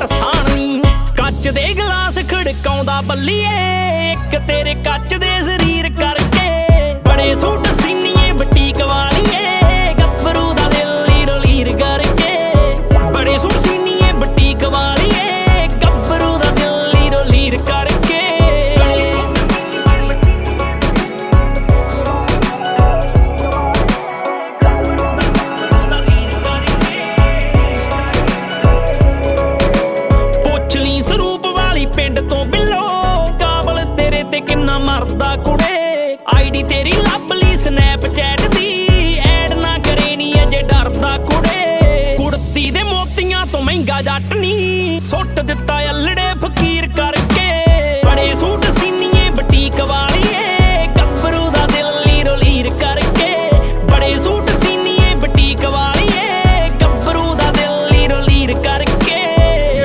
ਟਸਾਣੀ ਕੱਚ ਦੇ ਗਲਾਸ ਖੜਕਾਉਂਦਾ ਬੱਲੀਏ। ਇੱਕ ਤੇਰੇ ਕੱਚ ਦੇ ਕਿੰਨਾ ਮਰਦਾ ਕੁੜੇ। ਆਈਡੀ ਤੇਰੀ ਲੱਭ ਲਈ ਸਨੈਪਚੈਟ ਦੀ। ਐਡ ਨਾ ਕਰੇ ਨੀ ਅਜੇ ਡਰਦਾ ਕੁੜੇ। ਕੁੜਤੀ ਦੇ ਮੋਤੀਆਂ ਤੋਂ ਮਹਿੰਗਾ ਜੱਟ ਨੀ। ਸੁੱਟ